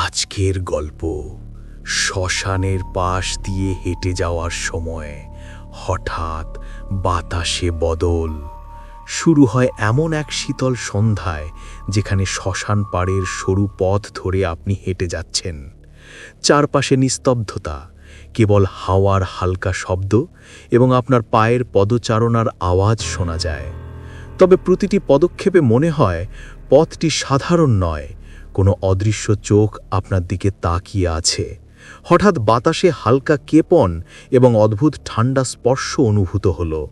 আজকের গল্প শ্মশানের পাশ দিয়ে হেঁটে যাওয়ার সময় হঠাৎ বাতাসে বদল। শুরু হয় এমন এক শীতল সন্ধ্যায় যেখানে শ্মশান পাড়ের সরু পথ ধরে আপনি হেঁটে যাচ্ছেন। চারপাশে নিস্তব্ধতা, কেবল হাওয়ার হালকা শব্দ এবং আপনার পায়ের পদচারণার আওয়াজ শোনা যায়। তবে প্রতিটি পদক্ষেপে মনে হয় পথটি সাধারণ নয় কোনো অদৃশ্য চোখ আপনার দিকে তাকিয়ে আছে। হঠাৎ বাতাসে হালকা কেপন এবং অদ্ভুত ঠান্ডা স্পর্শ অনুভূত হলো।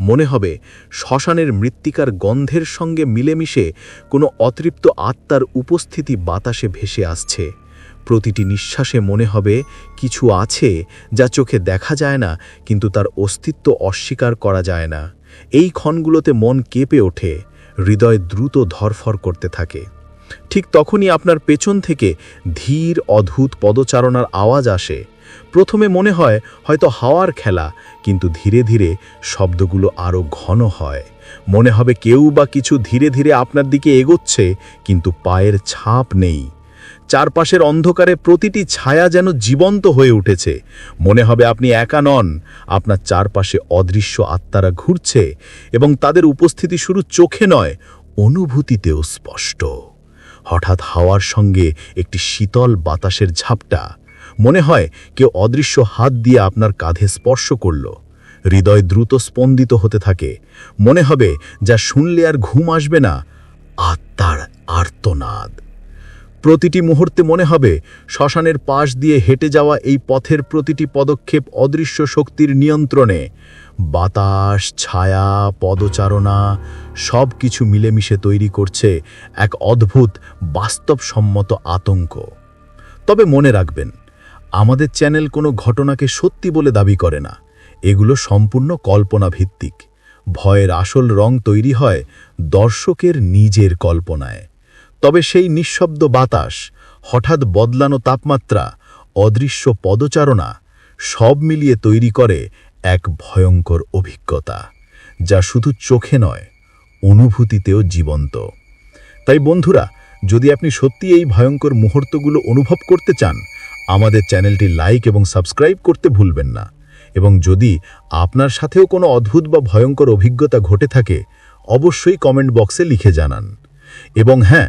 মনে হবে, শ্মশানের মৃত্তিকার গন্ধের সঙ্গে মিলেমিশে কোনো অতৃপ্ত আত্মার উপস্থিতি বাতাসে ভেসে আসছে। প্রতিটি নিঃশ্বাসে মনে হবে, কিছু আছে যা চোখে দেখা যায় না, কিন্তু তার অস্তিত্ব অস্বীকার করা যায় না। এই ক্ষণগুলোতে মন কেঁপে ওঠে, হৃদয় দ্রুত ধরফর করতে থাকে। ঠিক তখনই আপনার পেছন থেকে ধীর, অদ্ভুত পদচারণার আওয়াজ আসে। প্রথমে মনে হয় হয়তো হাওয়ার খেলা, কিন্তু ধীরে ধীরে শব্দগুলো আরও ঘন হয়। মনে হবে কেউ বা কিছু ধীরে ধীরে আপনার দিকে এগোচ্ছে, কিন্তু পায়ের ছাপ নেই। চারপাশের অন্ধকারে প্রতিটি ছায়া যেন জীবন্ত হয়ে উঠেছে। মনে হবে আপনি একা নন, আপনার চারপাশে অদৃশ্য আত্মারা ঘুরছে এবং তাদের উপস্থিতি শুরু চোখে নয়, অনুভূতিতেও স্পষ্ট। হঠাৎ হাওয়ার সঙ্গে একটি শীতল বাতাসের ঝাপটা। মনে হয় কেউ অদৃশ্য হাত দিয়ে আপনার কাঁধে স্পর্শ করল। হৃদয় দ্রুত স্পন্দিত হতে থাকে। মনে হবে যা শুনলে আর ঘুম আসবে না, আত্মার আর্তনাদ। প্রতিটি মুহূর্তে মনে হবে শ্মশানের পাশ দিয়ে হেঁটে যাওয়া এই পথের প্রতিটি পদক্ষেপ অদৃশ্য শক্তির নিয়ন্ত্রণে। বাতাস, ছায়া, পদচারণা সব কিছু মিলেমিশে তৈরি করছে এক অদ্ভুত, বাস্তবসম্মত আতঙ্ক। তবে মনে রাখবেন, আমাদের চ্যানেল কোনো ঘটনাকে সত্যি বলে দাবি করে না। এগুলো সম্পূর্ণ কল্পনা ভিত্তিক ভয়ের আসল রং তৈরি হয় দর্শকের নিজের কল্পনায়। তবে সেই নিঃশব্দ বাতাস, হঠাৎ বদলানো তাপমাত্রা, অদৃশ্য পদচারণা, সব মিলিয়ে তৈরি করে এক ভয়ঙ্কর অভিজ্ঞতা, যা শুধু চোখে নয় অনুভূতিতেও জীবন্ত। তাই বন্ধুরা, যদি আপনি সত্যি এই ভয়ঙ্কর মুহূর্তগুলো অনুভব করতে চান, আমাদের চ্যানেলটি লাইক এবং সাবস্ক্রাইব করতে ভুলবেন না। এবং যদি আপনার সাথেও কোনো অদ্ভুত বা ভয়ঙ্কর অভিজ্ঞতা ঘটে থাকে, অবশ্যই কমেন্ট বক্সে লিখে জানান। এবং হ্যাঁ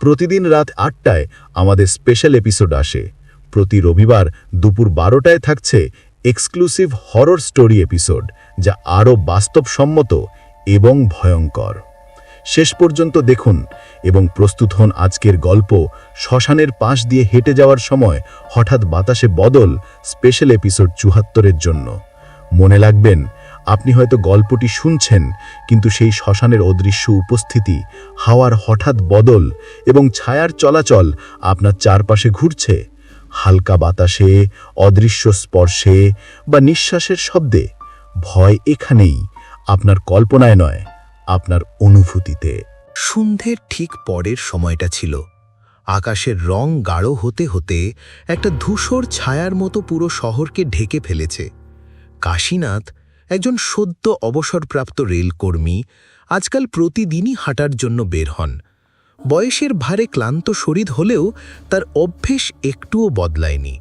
প্রতিদিন রাত আটটায় আমাদের স্পেশাল এপিসোড আসে। প্রতি রবিবার দুপুর বারোটায় থাকছে এক্সক্লুসিভ হরর স্টোরি এপিসোড, যা আরও বাস্তবসম্মত এবং ভয়ঙ্কর। শেষ পর্যন্ত দেখুন এবং প্রস্তুত হন আজকের গল্প শ্মশানের পাশ দিয়ে হেঁটে যাওয়ার সময় হঠাৎ বাতাসে বদল স্পেশাল এপিসোড চুহাত্তরের জন্য। মনে লাগবেন আপনি হয়তো গল্পটি শুনছেন, কিন্তু সেই শ্মশানের অদৃশ্য উপস্থিতি, হাওয়ার হঠাৎ বদল এবং ছায়ার চলাচল আপনার চারপাশে ঘুরছে। হালকা বাতাসে, অদৃশ্য স্পর্শে বা নিঃশ্বাসের শব্দে, ভয় এখানেই। আপনার কল্পনায় নয়, আপনার অনুভূতিতে। সন্ধ্যের ঠিক পরের সময়টা ছিল। আকাশের রং গাঢ় হতে হতে একটা ধূসর ছায়ার মতো পুরো শহরকে ঢেকে ফেলেছে। কাশীনাথ, একজন সদ্য অবসরপ্রাপ্ত রেলকর্মী, আজকাল প্রতিদিনই হাঁটার জন্য বের হন। বয়সের ভারে ক্লান্ত শরীর হলেও তার অভ্যেস একটুও বদলায়নি।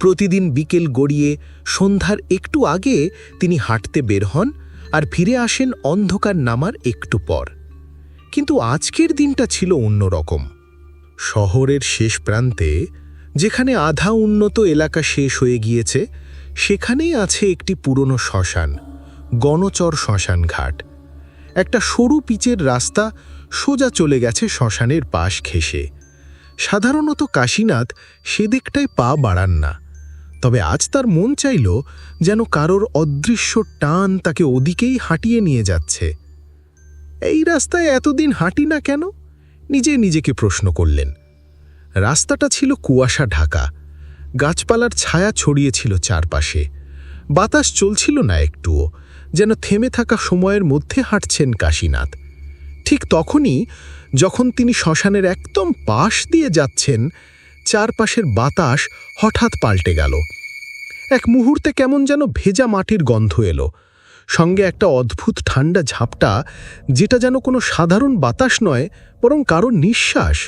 প্রতিদিন বিকেল গড়িয়ে সন্ধ্যার একটু আগে তিনি হাঁটতে বের হন আর ফিরে আসেন অন্ধকার নামার একটু পর। কিন্তু আজকের দিনটা ছিল অন্যরকম। শহরের শেষ প্রান্তে, যেখানে আধা উন্নত এলাকা শেষ হয়ে গিয়েছে, সেখানেই আছে একটি পুরনো শ্মশান, গণচর শ্মশান ঘাট। একটা সরু পিচের রাস্তা সোজা চলে গেছে শ্মশানের পাশ ঘেঁষে। সাধারণত কাশীনাথ সেদিকটায় পা বাড়ান না। তবে আজ তার মন চাইল যেন কারোর অদৃশ্য টান তাকে ওদিকেই হাঁটিয়ে নিয়ে যাচ্ছে। এই রাস্তায় এতদিন হাঁটি না কেন? নিজে নিজেকে প্রশ্ন করলেন। রাস্তাটা ছিল কুয়াশা ঢাকা। গাছপালার ছায়া ছড়িয়েছিল চারপাশে। বাতাস চলছিল না একটুও। যেন থেমে থাকা সময়ের মধ্যে হাঁটছেন কাশীনাথ। ঠিক তখনই যখন তিনি শ্মশানের একদম পাশ দিয়ে যাচ্ছেন চারপাশের বাতাস হঠাৎ পাল্টে গেল। এক মুহূর্তে কেমন যেন ভেজা মাটির গন্ধ এলো। সঙ্গে একটা অদ্ভুত ঠান্ডা ঝাপটা, যেটা যেন কোনো সাধারণ বাতাস নয়, বরং কারও নিঃশ্বাস।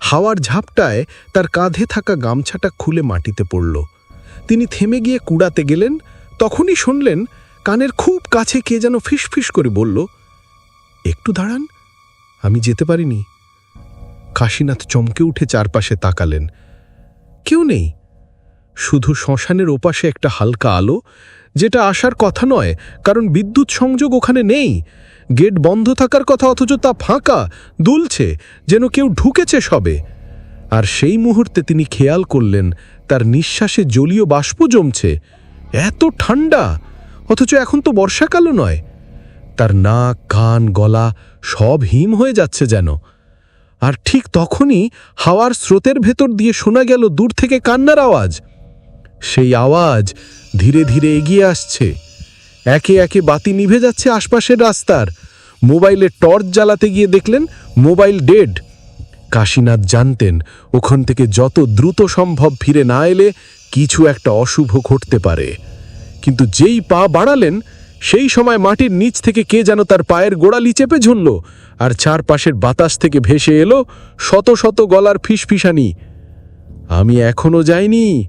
হাওয়ার ঝাপটায় তার কাঁধে থাকা গামছাটা খুলে মাটিতে পড়ল। তিনি থেমে গিয়ে কুড়াতে গেলেন, তখনই শুনলেন, কানের খুব কাছে কে যেন ফিসফিস করে বলল, একটু দাঁড়ান, আমি যেতে পারিনি। কাশীনাথ চমকে উঠে চারপাশে তাকালেন। কেউ নেই। শুধু শ্মশানের ওপাশে একটা হালকা আলো, যেটা আসার কথা নয়, কারণ বিদ্যুৎ সংযোগ ওখানে নেই। গেট বন্ধ থাকার কথা অথচ তা ফাঁকা, দুলছে, যেন কেউ ঢুকেছে সবে। আর সেই মুহূর্তে তিনি খেয়াল করলেন, তার নিঃশ্বাসে জলীয় বাষ্প জমছে। এত ঠান্ডা! অথচ এখন তো বর্ষাকালও নয়। তার নাক, কান, গলা সব হিম হয়ে যাচ্ছে যেন। আর ঠিক তখনই হাওয়ার স্রোতের ভেতর দিয়ে শোনা গেল দূর থেকে কান্নার আওয়াজ। সেই আওয়াজ ধীরে ধীরে এগিয়ে আসছে। একে একে বাতি নিভে যাচ্ছে আশপাশের রাস্তার। মোবাইলে টর্চ জ্বালাতে গিয়ে দেখলেন মোবাইল ডেড। কাশীনাথ জানতেন ওখান থেকে যত দ্রুত সম্ভব ফিরে না এলে কিছু একটা অশুভ ঘটতে পারে। কিন্তু যেই পা বাড়ালেন সেই সময় মাটির নিচ থেকে কে যেন তার পায়ের গোড়ালি চেপে ঝুলল, আর চারপাশের বাতাস থেকে ভেসে এলো শত শত গলার ফিসফিসানি। আমি এখনও যাইনি,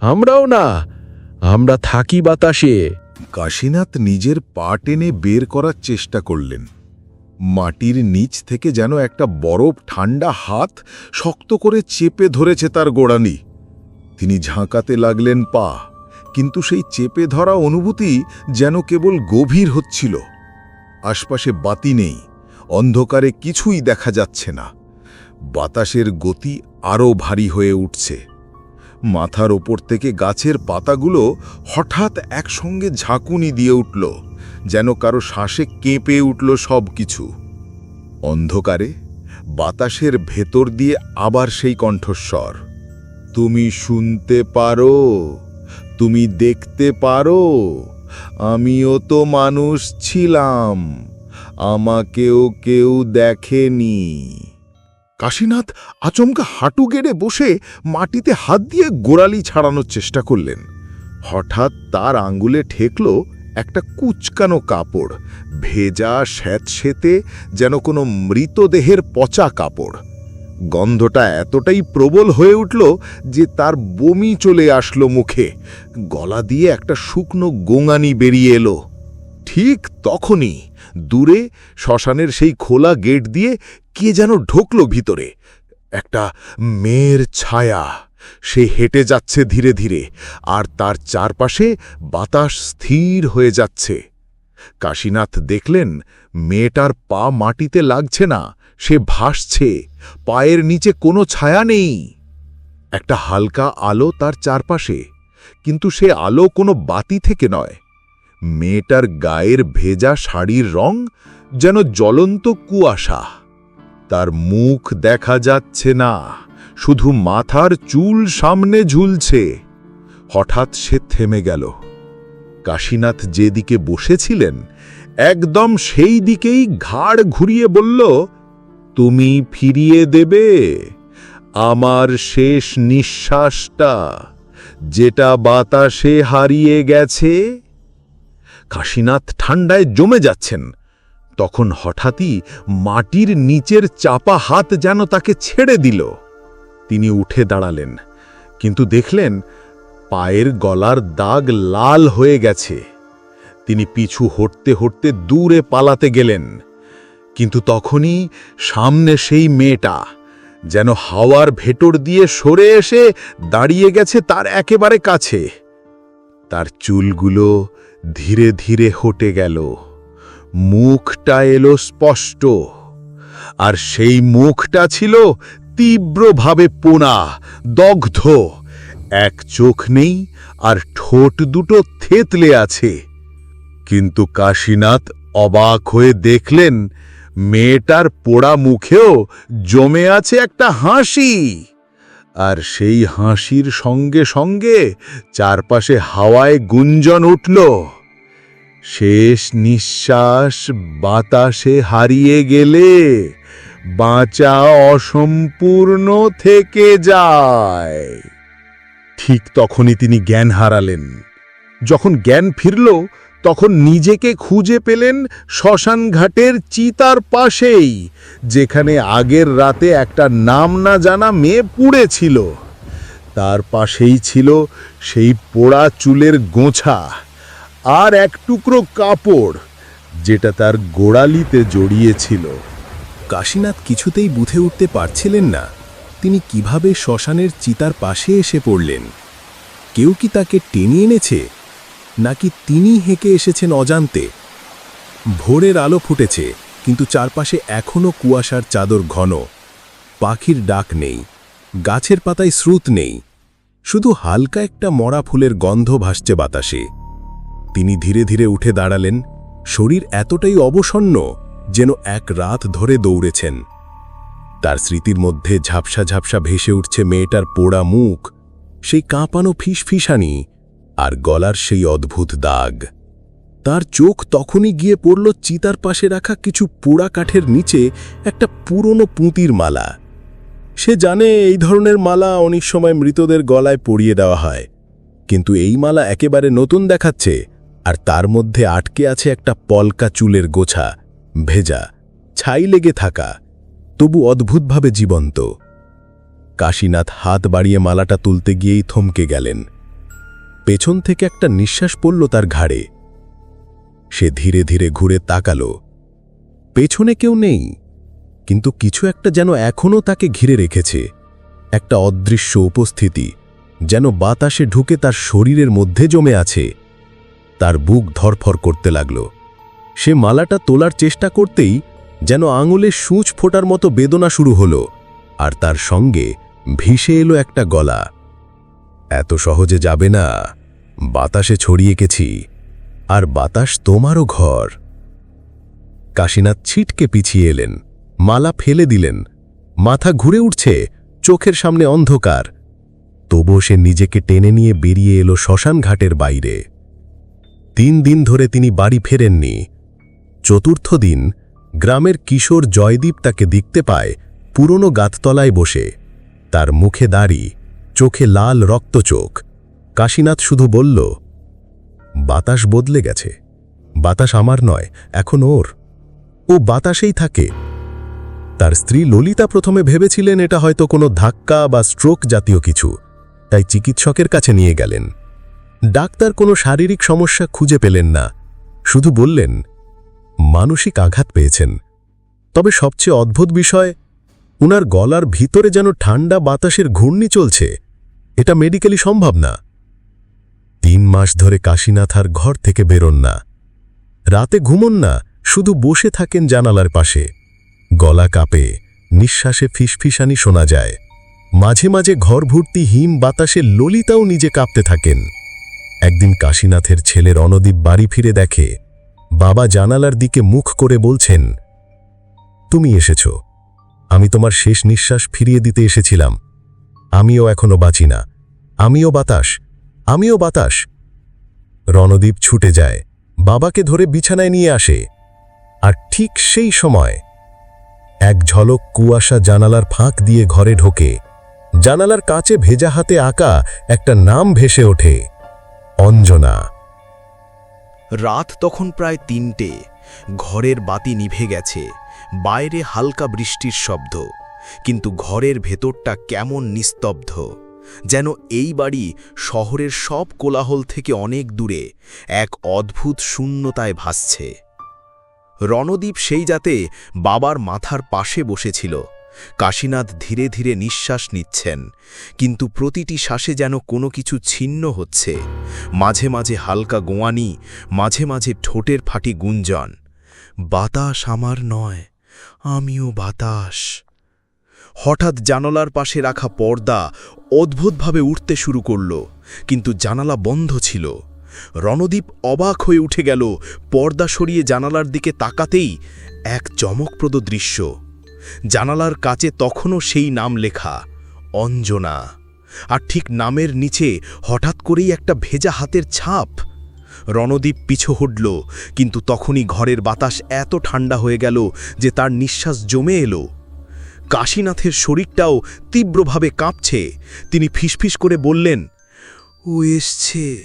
আমরাও না, আমরা থাকি বাতাসে। কাশীনাথ নিজের পা টেনে বের করার চেষ্টা করলেন। মাটির নিচ থেকে যেন একটা বরফ ঠান্ডা হাত শক্ত করে চেপে ধরেছে তার গোড়ানি তিনি ঝাঁকাতে লাগলেন পা। কিন্তু সেই চেপে ধরা অনুভূতি যেন কেবল গভীর হচ্ছিল। আশপাশে বাতি নেই, অন্ধকারে কিছুই দেখা যাচ্ছে না। বাতাসের গতি আরও ভারী হয়ে উঠছে। মাথার ওপর থেকে গাছের পাতাগুলো হঠাৎ একসঙ্গে ঝাঁকুনি দিয়ে উঠল, যেন কারও শ্বাসে কেঁপে উঠল সব কিছু অন্ধকারে বাতাসের ভেতর দিয়ে আবার সেই কণ্ঠস্বর, তুমি শুনতে পারো। তুমি দেখতে পারো। আমিও তো মানুষ ছিলাম। আমাকেও কেউ দেখেনি। কাশীনাথ আচমকা হাঁটু গেড়ে বসে মাটিতে হাত দিয়ে গোড়ালি ছাড়ানোর চেষ্টা করলেন। হঠাৎ তার আঙ্গুলে ঠেকল একটা কুচকানো কাপড়, ভেজা স্যাঁতসেতে যেন কোনো মৃতদেহের পচা কাপড়। গন্ধটা এতটাই প্রবল হয়ে উঠল যে তার বমি চলে আসলো মুখে। গলা দিয়ে একটা শুকনো গোঙানি বেরিয়ে এলো। ঠিক তখনই দূরে শ্মশানের সেই খোলা গেট দিয়ে কে যেন ঢুকল ভিতরে। একটা মেয়ের ছায়া। সে হেঁটে যাচ্ছে ধীরে ধীরে, আর তার চারপাশে বাতাস স্থির হয়ে যাচ্ছে। কাশীনাথ দেখলেন, মেয়েটার পা মাটিতে লাগছে না। সে ভাসছে, পায়ের নিচে কোনো ছায়া নেই। একটা হালকা আলো তার চারপাশে, কিন্তু সে আলো কোনো বাতি থেকে নয়। মেয়েটার গায়ের ভেজা শাড়ির রং যেন জ্বলন্ত কুয়াশা। তার মুখ দেখা যাচ্ছে না, শুধু মাথার চুল সামনে ঝুলছে। হঠাৎ সে থেমে গেল। কাশীনাথ যেদিকে বসেছিলেন, একদম সেই দিকেই ঘাড় ঘুরিয়ে বলল তুমি ফিরিয়ে দেবে আমার শেষ নিঃশ্বাসটা যেটা বাতাসে হারিয়ে গেছে। কাশীনাথ ঠান্ডায় জমে যাচ্ছেন। তখন হঠাৎই মাটির নিচের চাপা হাত যেন তাকে ছেড়ে দিল। তিনি উঠে দাঁড়ালেন, কিন্তু দেখলেন পায়ের গলার দাগ লাল হয়ে গেছে। তিনি পিছু হটতে হটতে দূরে পালাতে গেলেন। কিন্তু তখনই সামনে সেই মেয়েটা যেন হাওয়ার ভেতর দিয়ে সরে এসে দাঁড়িয়ে গেছে তার একেবারে কাছে। তার চুলগুলো ধীরে ধীরে হটে গেল। মুখটা এলো স্পষ্ট। আর সেই মুখটা ছিল তীব্রভাবে পোনা, দগ্ধ। এক চোখ নেই আর ঠোঁট দুটো থেতলে আছে। কিন্তু কাশীনাথ অবাক হয়ে দেখলেন মেয়েটার পোড়া মুখেও জমে আছে একটা হাসি। আর সেই হাসির সঙ্গে সঙ্গে চারপাশে হাওয়ায় গুঞ্জন উঠল। শেষ নিঃশ্বাস বাতাসে হারিয়ে গেলে বাঁচা অসম্পূর্ণ থেকে যায়। ঠিক তখনই তিনি জ্ঞান হারালেন। যখন জ্ঞান ফিরল তখন নিজেকে খুঁজে পেলেন শ্মশান ঘাটের চিতার পাশেই, যেখানে আগের রাতে একটা নাম না জানা মেয়ে পুড়েছিল তার পাশেই ছিল সেই পোড়া চুলের গোছা আর এক টুকরো কাপড়, যেটা তার গোড়ালিতে জড়িয়েছিল। কাশীনাথ কিছুতেই বুঝে উঠতে পারছিলেন না। তিনি কীভাবে শ্মশানের চিতার পাশে এসে পড়লেন? কেউ কি তাকে টেনে এনেছে? নাকি তিনি হেঁকে এসেছেন অজান্তে? ভোরের আলো ফুটেছে, কিন্তু চারপাশে এখনও কুয়াশার চাদর ঘন। পাখির ডাক নেই, গাছের পাতায় স্রোত নেই, শুধু হালকা একটা মরা ফুলের গন্ধ ভাসছে বাতাসে। তিনি ধীরে ধীরে উঠে দাঁড়ালেন, শরীর এতটাই অবসন্ন যেন এক রাত ধরে দৌড়েছেন। তার স্মৃতির মধ্যে ঝাপসা ঝাপসা ভেসে উঠছে মেয়েটার পোড়া মুখ, সেই কাঁপানো ফিসফিসানি আর গলার সেই অদ্ভুত দাগ। তার চোখ তখনই গিয়ে পড়ল চিতার পাশে রাখা কিছু পোড়া কাঠের নিচে একটা পুরনো পুঁতির মালা। সে জানে এই ধরনের মালা অনেক সময় মৃতদের গলায় পরিয়ে দেওয়া হয়। কিন্তু এই মালা একেবারে নতুন দেখাচ্ছে, আর তার মধ্যে আটকে আছে একটা পলকা চুলের গোছা, ভেজা, ছাই লেগে থাকা, তবু অদ্ভুতভাবে জীবন্ত। কাশীনাথ হাত বাড়িয়ে মালাটা তুলতে গিয়েই থমকে গেলেন। পেছন থেকে একটা নিঃশ্বাস পড়ল তার ঘাড়ে। সে ধীরে ধীরে ঘুরে তাকালো। পেছনে কেউ নেই, কিন্তু কিছু একটা যেন এখনও তাকে ঘিরে রেখেছে। একটা অদৃশ্য উপস্থিতি, যেন বাতাসে ঢুকে তার শরীরের মধ্যে জমে আছে। তার বুক ধরফর করতে লাগল। সে মালাটা তোলার চেষ্টা করতেই যেন আঙুলে সূচ ফোটার মতো বেদনা শুরু হলো, আর তার সঙ্গে ভিসে এলো একটা গলা। এত সহজে যাবে না। বাতাসে ছড়িয়ে গেছি। আর বাতাস তোমারও ঘর। কাশীনাথ ছিটকে পিছিয়ে এলেন। মালা ফেলে দিলেন। মাথা ঘুরে উঠছে। চোখের সামনে অন্ধকার। তবুও সে নিজেকে টেনে নিয়ে বেরিয়ে এলো শ্মশান ঘাটের বাইরে। তিন দিন ধরে তিনি বাড়ি ফেরেননি। চতুর্থ দিন গ্রামের কিশোর জয়দীপ তাকে দেখতে পায়। পুরনো গাততলায় বসে। তার মুখে দাড়ি। চোখে লাল রক্তচোখ কাশীনাথ শুধু বলল, বাতাস বদলে গেছে। বাতাস আমার নয়, এখন ওর। ও বাতাসেই থাকে। তার স্ত্রী ললিতা প্রথমে ভেবেছিলেন এটা হয়তো কোনো ধাক্কা বা স্ট্রোক জাতীয় কিছু। তাই চিকিৎসকের কাছে নিয়ে গেলেন। ডাক্তার কোনো শারীরিক সমস্যা খুঁজে পেলেন না। শুধু বললেন, মানসিক আঘাত পেয়েছেন। তবে সবচেয়ে অদ্ভুত বিষয়, উনার গলার ভিতরে যেন ঠান্ডা বাতাসের ঘূর্ণি চলছে। এটা মেডিকেলি সম্ভব না। তিন মাস ধরে কাশীনাথ আর ঘর থেকে বেরোন না। রাতে ঘুমন না, শুধু বসে থাকেন জানালার পাশে। গলা কাঁপে, নিঃশ্বাসে ফিসফিসানি শোনা যায়। মাঝে মাঝে ঘর ভর্তি হিম বাতাসে ললিতাও নিজে কাঁপতে থাকেন। একদিন কাশীনাথের ছেলের অনদীপ বাড়ি ফিরে দেখে, বাবা জানালার দিকে মুখ করে বলছেন, তুমি এসেছ। আমি তোমার শেষ নিঃশ্বাস ফিরিয়ে দিতে এসেছিলাম। আমিও এখনও বাঁচি না। আমিও বাতাস আমিও বাতাস। রণদীপ ছুটে যায়, বাবাকে ধরে বিছানায় নিয়ে আসে। আর ঠিক সেই সময়, এক ঝলক কুয়াশা জানালার ফাঁক দিয়ে ঘরে ঢোকে। জানালার কাছে ভেজা হাতে আঁকা একটা নাম ভেসে ওঠে, অঞ্জনা। রাত তখন প্রায় তিনটে, ঘরের বাতি নিভে গেছে, বাইরে হালকা বৃষ্টির শব্দ, কিন্তু ঘরের ভেতরটা কেমন নিস্তব্ধ। যেন এই বাড়ি শহরের সব কোলাহল থেকে অনেক দূরে এক অদ্ভুত শূন্যতায় ভাসছে। রণদীপ সেই যাতে বাবার মাথার পাশে বসেছিল। কাশীনাথ ধীরে ধীরে নিঃশ্বাস নিচ্ছেন, কিন্তু প্রতিটি শ্বাসে যেন কোনো কিছু ছিন্ন হচ্ছে। মাঝে মাঝে হালকা গোয়ানি, মাঝে মাঝে ঠোঁটের ফাটি গুঞ্জন, বাতাস আমার নয়, আমিও বাতাস। হঠাৎ জানালার পাশে রাখা পর্দা অদ্ভুতভাবে উঠতে শুরু করল, কিন্তু জানালা বন্ধ ছিল। রণদীপ অবাক হয়ে উঠে গেল, পর্দা সরিয়ে জানালার দিকে তাকাতেই এক চমকপ্রদ দৃশ্য। জানালার কাছে তখনও সেই নাম লেখা, অঞ্জনা। আর ঠিক নামের নিচে হঠাৎ করেই একটা ভেজা হাতের ছাপ। রণদীপ পিছু হটল, কিন্তু তখনই ঘরের বাতাস এত ঠান্ডা হয়ে গেল যে তার নিঃশ্বাস জমে এলো। কাশীনাথের শরীরটাও তীব্রভাবে কাঁপছে। তিনি ফিসফিস করে বললেন, ও এসছে,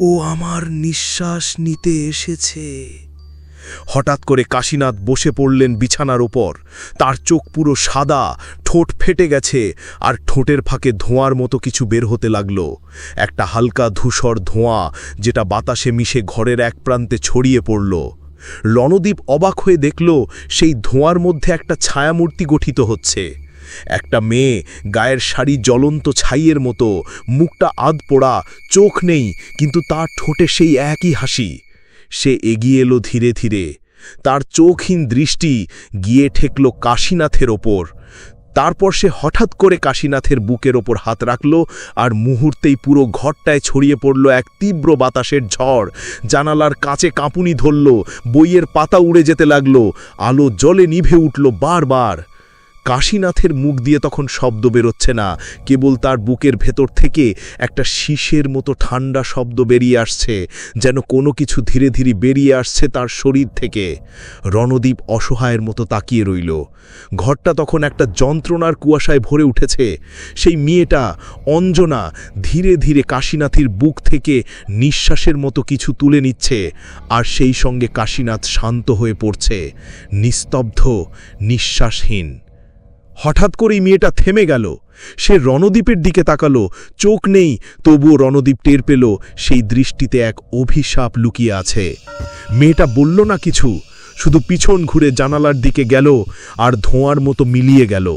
ও আমার নিঃশ্বাস নিতে এসেছে। হঠাৎ করে কাশীনাথ বসে পড়লেন বিছানার ওপর। তার চোখ পুরো সাদা, ঠোঁট ফেটে গেছে, আর ঠোঁটের ফাঁকে ধোঁয়ার মতো কিছু বের হতে লাগল। একটা হালকা ধূসর ধোঁয়া, যেটা বাতাসে মিশে ঘরের এক প্রান্তে ছড়িয়ে পড়ল। রণদীপ অবাক হয়ে দেখল সেই ধোঁয়ার মধ্যে একটা ছায়ামূর্তি গঠিত হচ্ছে। একটা মেয়ে গায়ের শাড়ি জ্বলন্ত ছাইয়ের মতো, মুখটা আধ পোড়া, চোখ নেই, কিন্তু তার ঠোঁটে সেই একই হাসি। সে এগিয়ে এলো ধীরে ধীরে। তার চোখহীন দৃষ্টি গিয়ে ঠেকল কাশীনাথের ওপর। তারপর সে হঠাৎ করে কাশীনাথের বুকের ওপর হাত রাখল আর মুহূর্তেই পুরো ঘরটায় ছড়িয়ে পড়ল এক তীব্র বাতাসের ঝড়। জানালার কাঁচে কাঁপুনি ধরল, বইয়ের পাতা উড়ে যেতে লাগল, আলো জলে নিভে উঠল বারবার। কাশীনাথের মুখ দিয়ে তখন শব্দ বেরোচ্ছে না। কেবল তার বুকের ভেতর থেকে একটা শীষের মতো ঠান্ডা শব্দ বেরিয়ে আসছে, যেন কোনো কিছু ধীরে ধীরে বেরিয়ে আসছে তার শরীর থেকে। রণদীপ অসহায়ের মতো তাকিয়ে রইল। ঘরটা তখন একটা যন্ত্রণার কুয়াশায় ভরে উঠেছে। সেই মেয়েটা, অঞ্জনা, ধীরে ধীরে কাশীনাথের বুক থেকে নিঃশ্বাসের মতো কিছু তুলে নিচ্ছে আর সেই সঙ্গে কাশীনাথ শান্ত হয়ে পড়ছে। নিস্তব্ধ, নিঃশ্বাসহীন। হঠাৎ করেই মেয়েটা থেমে গেল। সে রণদ্বীপের দিকে তাকালো। চোখ নেই, তবুও রণদ্বীপ টের পেল সেই দৃষ্টিতে এক অভিশাপ লুকিয়ে আছে। মেয়েটা বলল না কিছু, শুধু পিছন ঘুরে জানালার দিকে গেল আর ধোঁয়ার মতো মিলিয়ে গেল।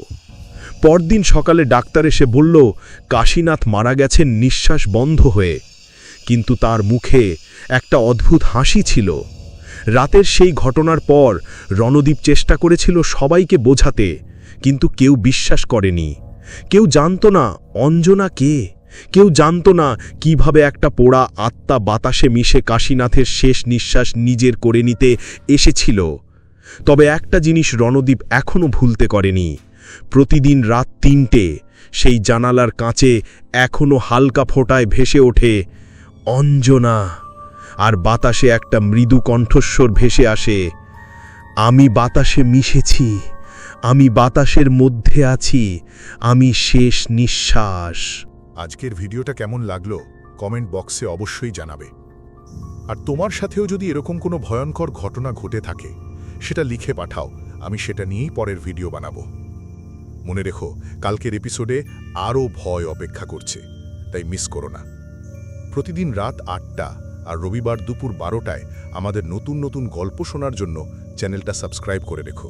পরদিন সকালে ডাক্তার এসে বলল, কাশীনাথ মারা গেছেন নিঃশ্বাস বন্ধ হয়ে। কিন্তু তার মুখে একটা অদ্ভুত হাসি ছিল। রাতের সেই ঘটনার পর রণদীপ চেষ্টা করেছিল সবাইকে বোঝাতে। কিন্তু কেউ বিশ্বাস করেনি। কেউ জানত না অঞ্জনা কে। কেউ জানত না কীভাবে একটা পোড়া আত্মা বাতাসে মিশে কাশীনাথের শেষ নিঃশ্বাস নিজের করে নিতে এসেছিল। তবে একটা জিনিস রণদীপ এখনও ভুলতে করেনি। প্রতিদিন রাত তিনটে সেই জানালার কাঁচে এখনও হালকা ফোঁটায় ভেসে ওঠে অঞ্জনা। আর বাতাসে একটা মৃদু কণ্ঠস্বর ভেসে আসে, আমি বাতাসে মিশেছি। আমি বাতাসের মধ্যে আছি, আমি শেষ নিঃশ্বাস। আজকের ভিডিওটা কেমন লাগল, কমেন্ট বক্সে অবশ্যই জানাবে। আর তোমার সাথেও যদি এরকম কোনো ভয়ঙ্কর ঘটনা ঘটে থাকে, সেটা লিখে পাঠাও, আমি সেটা নিয়েই পরের ভিডিও বানাবো। মনে রেখো, কালকের এপিসোডে আরও ভয় অপেক্ষা করছে, তাই মিস করো না। প্রতিদিন রাত আটটা আর রবিবার দুপুর বারোটায় আমাদের নতুন নতুন গল্প শোনার জন্য চ্যানেলটা সাবস্ক্রাইব করে রেখো।